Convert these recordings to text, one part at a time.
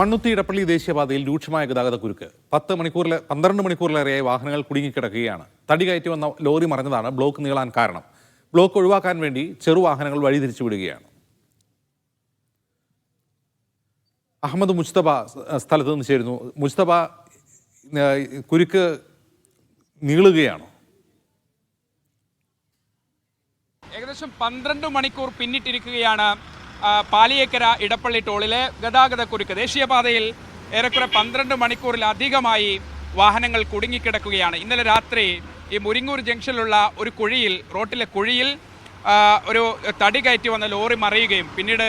മണ്ണുത്തി ഇടപ്പള്ളി ദേശീയപാതയിൽ രൂക്ഷമായ ഗതാഗത കുരുക്ക്. പത്ത് മണിക്കൂറിലെ പന്ത്രണ്ട് മണിക്കൂറിലേറെയായി വാഹനങ്ങൾ കുടുങ്ങിക്കിടക്കുകയാണ്. തടി കയറ്റി വന്ന ലോറി മറിഞ്ഞതാണ് ബ്ലോക്ക് നീളാൻ കാരണം. ബ്ലോക്ക് ഒഴിവാക്കാൻ വേണ്ടി ചെറുവാഹനങ്ങൾ വഴിതിരിച്ചു വിടുകയാണ്. അഹമ്മദ് മുസ്തഫ സ് സ്ഥലത്ത് നിന്ന് ചേരുന്നു. മുസ്തഫ ഏഹ്, കുരുക്ക് നീളുകയാണോ? ഏകദേശം പന്ത്രണ്ട് മണിക്കൂർ പിന്നിട്ടിരിക്കുകയാണ് പാലിയേക്കര ഇടപ്പള്ളി ടോളിലെ ഗതാഗത കുരുക്ക് ദേശീയപാതയിൽ ഏറെക്കുറെ പന്ത്രണ്ട് മണിക്കൂറിലധികമായി വാഹനങ്ങൾ കുടുങ്ങിക്കിടക്കുകയാണ്. ഇന്നലെ രാത്രി ഈ മുരിങ്ങൂർ ജംഗ്ഷനിലുള്ള ഒരു കുഴിയിൽ റോട്ടിലെ കുഴിയിൽ ഒരു തടി കയറ്റി വന്ന ലോറി മറിയുകയും പിന്നീട്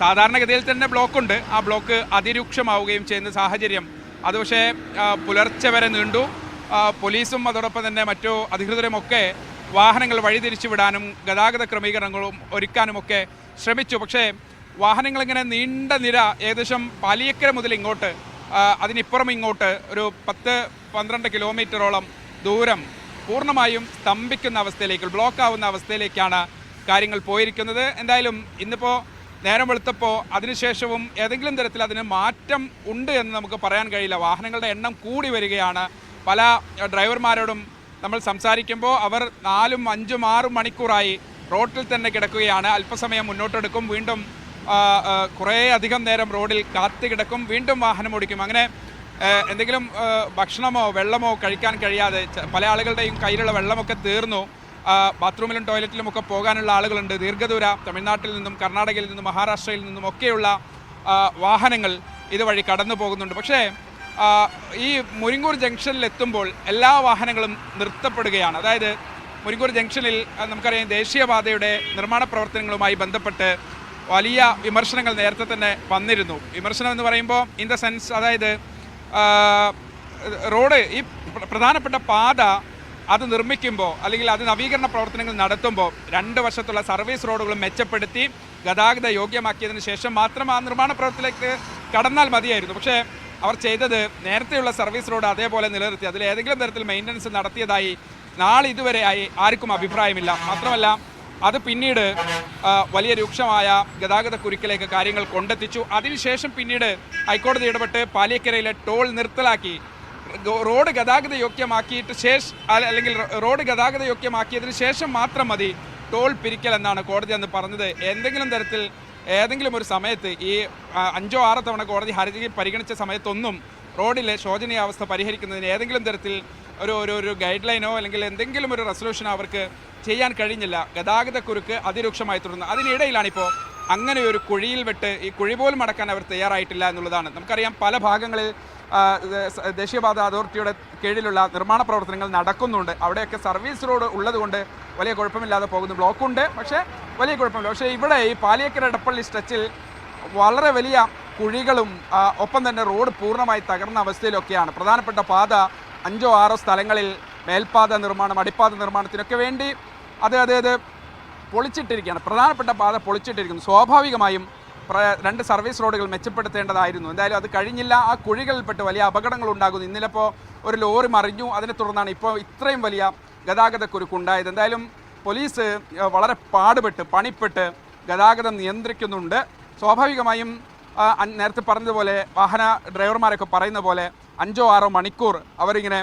സാധാരണഗതിയിൽ തന്നെ ബ്ലോക്കുണ്ട്. ആ ബ്ലോക്ക് അതിരൂക്ഷമാവുകയും ചെയ്യുന്ന സാഹചര്യം അത് പക്ഷേ പുലർച്ചെ വരെ നീണ്ടു. പോലീസും അതോടൊപ്പം തന്നെ മറ്റു അധികൃതരുമൊക്കെ വാഹനങ്ങൾ വഴിതിരിച്ചു വിടാനും ഗതാഗത ക്രമീകരണങ്ങളും ഒരുക്കാനുമൊക്കെ ശ്രമിച്ചു. പക്ഷേ വാഹനങ്ങൾ ഇങ്ങനെ നീണ്ട നിര ഏകദേശം പാലിയക്കര മുതൽ ഇങ്ങോട്ട് അതിനിപ്പുറം ഇങ്ങോട്ട് ഒരു പത്ത് പന്ത്രണ്ട് കിലോമീറ്ററോളം ദൂരം പൂർണമായും സ്തംഭിക്കുന്ന അവസ്ഥയിലേക്ക് ബ്ലോക്ക് ആവുന്ന അവസ്ഥയിലേക്കാണ് കാര്യങ്ങൾ പോയിരിക്കുന്നത്. എന്തായാലും ഇന്നിപ്പോൾ നേരം വെളുത്തപ്പോൾ അതിനുശേഷവും ഏതെങ്കിലും തരത്തിൽ അതിന് മാറ്റം ഉണ്ട് എന്ന് നമുക്ക് പറയാൻ കഴിയില്ല. വാഹനങ്ങളുടെ എണ്ണം കൂടി വരികയാണ്. പല ഡ്രൈവർമാരോടും നമ്മൾ സംസാരിക്കുമ്പോൾ അവർ നാലും അഞ്ചും ആറും മണിക്കൂറായി റോഡിൽ തന്നെ കിടക്കുകയാണ്. അല്പസമയം മുന്നോട്ടെടുക്കും. വീണ്ടും കുറേ അധികം നേരം റോഡിൽ കാത്തു കിടക്കും. വീണ്ടും വാഹനം ഓടിക്കും. അങ്ങനെ എന്തെങ്കിലും ഭക്ഷണമോ വെള്ളമോ കഴിക്കാൻ കഴിയാതെ പല ആളുകളുടെയും കയ്യിലുള്ള വെള്ളമൊക്കെ തീർന്നു. ബാത്റൂമിലും ടോയ്ലറ്റിലും ഒക്കെ പോകാനുള്ള ആളുകളുണ്ട്. ദീർഘദൂര തമിഴ്നാട്ടിൽ നിന്നും കർണാടകയിൽ നിന്നും മഹാരാഷ്ട്രയിൽ നിന്നും ഒക്കെയുള്ള വാഹനങ്ങൾ ഇതുവഴി കടന്നു പോകുന്നുണ്ട്. പക്ഷേ ഈ മുരിങ്ങൂർ ജംഗ്ഷനിൽ എത്തുമ്പോൾ എല്ലാ വാഹനങ്ങളും നിർത്തപ്പെടുകയാണ്. അതായത് മുരിങ്ങൂർ ജംഗ്ഷനിൽ നമുക്കറിയാം ദേശീയപാതയുടെ നിർമ്മാണ പ്രവർത്തനങ്ങളുമായി ബന്ധപ്പെട്ട് വലിയ വിമർശനങ്ങൾ നേരത്തെ തന്നെ വന്നിരുന്നു. വിമർശനം എന്ന് പറയുമ്പോൾ ഇൻ ദ സെൻസ് അതായത് റോഡ് ഈ പ്രധാനപ്പെട്ട പാത അത് നിർമ്മിക്കുമ്പോൾ അല്ലെങ്കിൽ അത് നവീകരണ പ്രവർത്തനങ്ങൾ നടത്തുമ്പോൾ രണ്ട് വർഷത്തുള്ള സർവീസ് റോഡുകൾ മെച്ചപ്പെടുത്തി ഗതാഗത യോഗ്യമാക്കിയതിന് ശേഷം മാത്രം ആ നിർമ്മാണ പ്രവർത്തനത്തിലേക്ക് കടന്നാൽ മതിയായിരുന്നു. പക്ഷേ അവർ ചെയ്തത് നേരത്തെയുള്ള സർവീസ് റോഡ് അതേപോലെ നിലനിർത്തി അതിൽ ഏതെങ്കിലും തരത്തിൽ മെയിന്റനൻസ് നടത്തിയതായി നാളെ ഇതുവരെ ആർക്കും അഭിപ്രായമില്ല. മാത്രമല്ല അത് പിന്നീട് വലിയ രൂക്ഷമായ ഗതാഗത കുരുക്കിലേക്ക് കാര്യങ്ങൾ കൊണ്ടെത്തിച്ചു. അതിനുശേഷം പിന്നീട് ഹൈക്കോടതി ഇടപെട്ട് പാലിയക്കരയിലെ ടോൾ നിർത്തലാക്കി. റോഡ് ഗതാഗത യോഗ്യമാക്കിയിട്ട് ശേഷം അല്ലെങ്കിൽ റോഡ് ഗതാഗത യോഗ്യമാക്കിയതിന് ശേഷം മാത്രം മതി ടോൾ പിരിക്കൽ എന്നാണ് കോടതി അന്ന് പറഞ്ഞത്. എന്തെങ്കിലും തരത്തിൽ ഏതെങ്കിലും ഒരു സമയത്ത് ഈ അഞ്ചോ ആറോ തവണ കോടതി ഹർജി പരിഗണിച്ച സമയത്തൊന്നും റോഡിലെ ശോചനീയാവസ്ഥ പരിഹരിക്കുന്നതിന് ഏതെങ്കിലും തരത്തിൽ ഒരു ഒരു ഒരു ഗൈഡ് ലൈനോ അല്ലെങ്കിൽ എന്തെങ്കിലും ഒരു റെസൊല്യൂഷനോ അവർക്ക് ചെയ്യാൻ കഴിഞ്ഞില്ല. ഗതാഗത കുരുക്ക് അതിരൂക്ഷമായി തുടർന്നു അതിനിടയിലാണിപ്പോൾ അങ്ങനെ ഒരു കുഴിയിൽ വെട്ട് ഈ കുഴി പോലും അടക്കാൻ അവർ തയ്യാറായിട്ടില്ല എന്നുള്ളതാണ്. നമുക്കറിയാം പല ഭാഗങ്ങളിൽ ദേശീയപാത അതോറിറ്റിയുടെ കീഴിലുള്ള നിർമ്മാണ പ്രവർത്തനങ്ങൾ നടക്കുന്നുണ്ട്. അവിടെയൊക്കെ സർവീസ് റോഡ് ഉള്ളതുകൊണ്ട് വലിയ കുഴപ്പമില്ലാതെ പോകുന്നു ബ്ലോക്കുണ്ട്. പക്ഷേ വലിയ കുഴപ്പമില്ല. പക്ഷേ ഇവിടെ ഈ പാലിയക്കര ഇടപ്പള്ളി സ്ട്രെച്ചിൽ വളരെ വലിയ കുഴികളും ഒപ്പം തന്നെ റോഡ് പൂർണമായി തകർന്ന അവസ്ഥയിലൊക്കെയാണ്. പ്രധാനപ്പെട്ട പാത അഞ്ചോ ആറോ സ്ഥലങ്ങളിൽ മേൽപാത നിർമ്മാണം അടിപ്പാത നിർമ്മാണത്തിനൊക്കെ വേണ്ടി അത് അത് അത് പൊളിച്ചിട്ടിരിക്കുകയാണ്. പ്രധാനപ്പെട്ട പാത പൊളിച്ചിട്ടിരിക്കുന്നു. സ്വാഭാവികമായും രണ്ട് സർവീസ് റോഡുകൾ മെച്ചപ്പെടുത്തേണ്ടതായിരുന്നു. എന്തായാലും അത് കഴിഞ്ഞില്ല. ആ കുഴികളിൽപ്പെട്ട് വലിയ അപകടങ്ങൾ ഉണ്ടാകുന്നു ഇന്നലെപ്പോൾ ഒരു ലോറി മറിഞ്ഞു. അതിനെ തുടർന്നാണ് ഇപ്പോൾ ഇത്രയും വലിയ ഗതാഗത കുരുക്കുണ്ടായത് എന്തായാലും പോലീസ് വളരെ പാടുപെട്ട് പണിപ്പെട്ട് ഗതാഗതം നിയന്ത്രിക്കുന്നുണ്ട്. സ്വാഭാവികമായും നേരത്തെ പറഞ്ഞതുപോലെ വാഹന ഡ്രൈവർമാരൊക്കെ പറയുന്ന പോലെ അഞ്ചോ ആറോ മണിക്കൂർ അവരിങ്ങനെ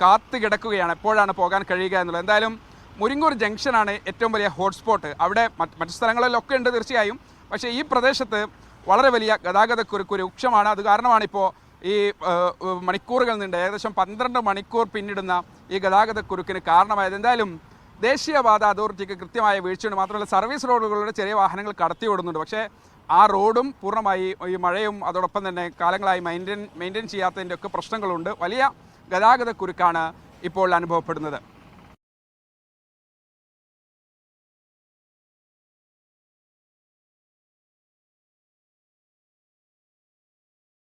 കാത്തു കിടക്കുകയാണ്. എപ്പോഴാണ് പോകാൻ കഴിയുക എന്നുള്ളത്. എന്തായാലും മുരിങ്ങൂർ ജംഗ്ഷനാണ് ഏറ്റവും വലിയ ഹോട്ട്സ്പോട്ട്. അവിടെ മറ്റ് സ്ഥലങ്ങളിലൊക്കെ ഉണ്ട് തീർച്ചയായും. പക്ഷേ ഈ പ്രദേശത്ത് വളരെ വലിയ ഗതാഗത കുരുക്ക് രൂക്ഷമാണ്. അത് കാരണമാണ് ഇപ്പോൾ ഈ മണിക്കൂറുകൾ നീണ്ട്. ഏകദേശം പന്ത്രണ്ട് മണിക്കൂർ പിന്നിടുന്ന ഈ ഗതാഗത കുരുക്കിന് കാരണമായത്. എന്തായാലും ദേശീയപാത അതോറിറ്റിക്ക് കൃത്യമായ വീഴ്ചയുണ്ട്. മാത്രമല്ല സർവീസ് റോഡുകളിലൂടെ ചെറിയ വാഹനങ്ങൾ കടത്തിവിടുന്നുണ്ട് പക്ഷേ ആ റോഡും പൂർണമായി ഈ മഴയും അതോടൊപ്പം തന്നെ കാലങ്ങളായി മെയിന്റെയിൻ മെയിന്റെയിൻ ചെയ്യാത്തതിന്റെ ഒക്കെ പ്രശ്നങ്ങളുണ്ട്. വലിയ ഗതാഗത കുരുക്കാണ് ഇപ്പോൾ അനുഭവപ്പെടുന്നത്.